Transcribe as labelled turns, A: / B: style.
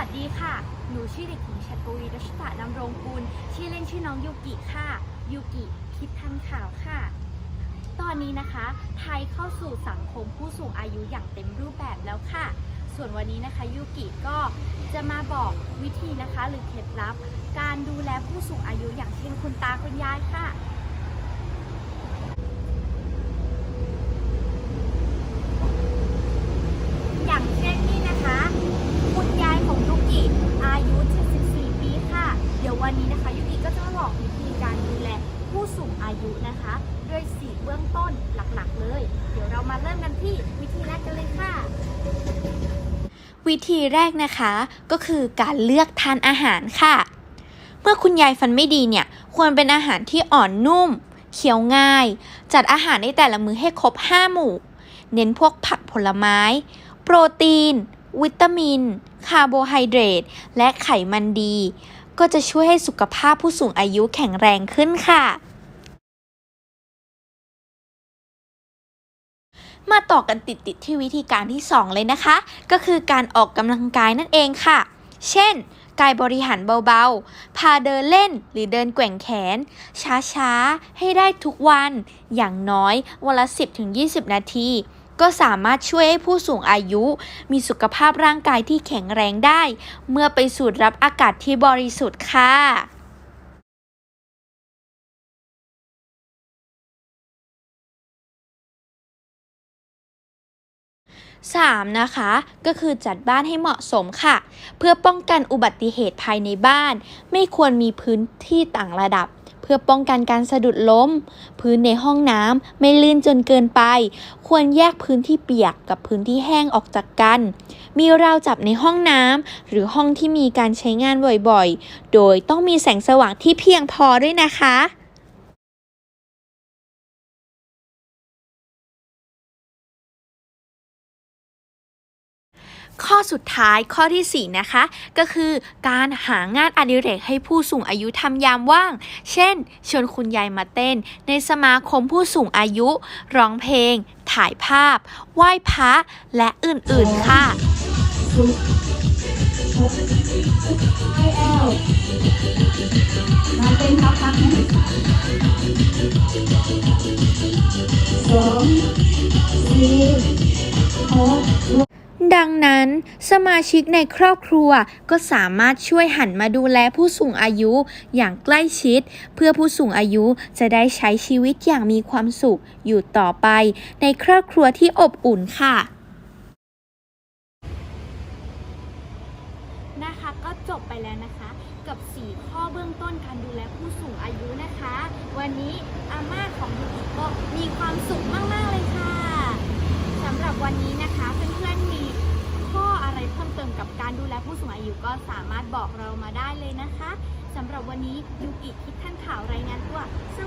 A: วัสดีค่ะ หนูชื่อเด็กหญิงชัตวีรัชตะดำรงกุล ชื่อเล่นชื่อน้องยูกิค่ะ ยูกิคิดทันข่าวค่ะ ตอนนี้นะคะ ไทยเข้าสู่สังคมผู้สูงอายุอย่างเต็มรูปแบบแล้วค่ะ ส่วนวันนี้นะคะยูกิก็จะมาบอกวิธีนะคะ หรือเคล็ดลับ การดูแลผู้สูงอายุอย่างเช่นคุณตาคุณยายค่ะ อย่างเช่นนี่นะคะ คุณยายของยุกิอายุ 74 ปีค่ะ เดี๋ย วันนี้นะคะยุกิก็จะมาบอกวิธีการดูแลผู้สูงอายุนะคะด้วยสี่เบื้องต้นหลักๆเลย เดี๋ยวเรามาเริ่มกันที่วิธีแรกกันเลยค่ะ
B: วิธีแรกนะคะก็คือการเลือกทานอาหารค่ะ เมื่อคุณยายฟันไม่ดีเนี่ย ควรเป็นอาหารที่อ่อนนุ่ม เคี้ยวง่าย จัดอาหารในแต่ละมื้อให้ครบ 5 หมู่ เน้นพวกผักผลไม้ โปรตีน วิตามิน คาร์โบไฮเดรตและไขมันดี ก็จะช่วยให้สุขภาพผู้สูงอายุแข็งแรงขึ้นค่ะ มาต่อกันติดๆที่วิธีการที่ 2 เลยนะคะ ก็คือการออกกำลังกายนั่นเองค่ะ เช่นกายบริหารเบาๆ พาเดินเล่นหรือเดินแกว่งแขน ช้าๆ ให้ได้ทุกวัน อย่างน้อยวันละ 10-20 นาที ก็สามารถช่วยให้ผู้สูงอายุ มีสุขภาพร่างกายที่แข็งแรงได้ เมื่อไปสูดรับอากาศที่บริสุทธิ์ค่ะ 3. นะคะก็คือจัดบ้านให้เหมาะสมค่ะ เพื่อป้องกันอุบัติเหตุภายในบ้าน ไม่ควรมีพื้นที่ต่างระดับ พื่อป้องกันการสะดุดล้ม พื้นในห้องน้ำไม่ลื่นจนเกินไป ควรแยกพื้นที่เปียกกับพื้นที่แห้งออกจากกัน มีราวจับในห้องน้ำหรือห้องที่มีการใช้งานบ่อยๆ โดยต้องมีแสงสว่างที่เพียงพอด้วยนะคะ ข้อสุดท้ายข้อทีสี่ 4 นะคะ ก็คือการหางานอดิเรกให้ผู้สูงอายุทำยามว่าง เช่น ชวนคุณยายมาเต้น ในสมาคมผู้สูงอายุ ร้องเพลง ถ่ายภาพ ไหว้พระและอื่นๆค่ะ
C: มาเป็นพักพักนะสองสี่
B: สมาชิกในครอบครัวก็สามารถช่วยหันมาดูแลผู้สูงอายุอย่างใกล้ชิด เพื่อผู้สูงอายุจะได้ใช้ชีวิตอย่างมีความสุขอยู่ต่อไป ในครอบครัวที่อบอุ่นค่ะ
A: นะคะก็จบไปแล้วนะคะ กับ 4 ข้อเบื้องต้นการดูแลผู้สูงอายุนะคะ วันนี้อาม่าของยูกิก็มีความสุขมาก ๆ เลยค่ะสำหรับวันนี้นะคะเพื่อนๆมีข้ออะไรเพิ่มเติม การดูแลผู้สูงอายุก็สามารถบอกเรามาได้เลยนะคะสำหรับวันนี้ยูกิคิดท่านข่าวรายงานตัวส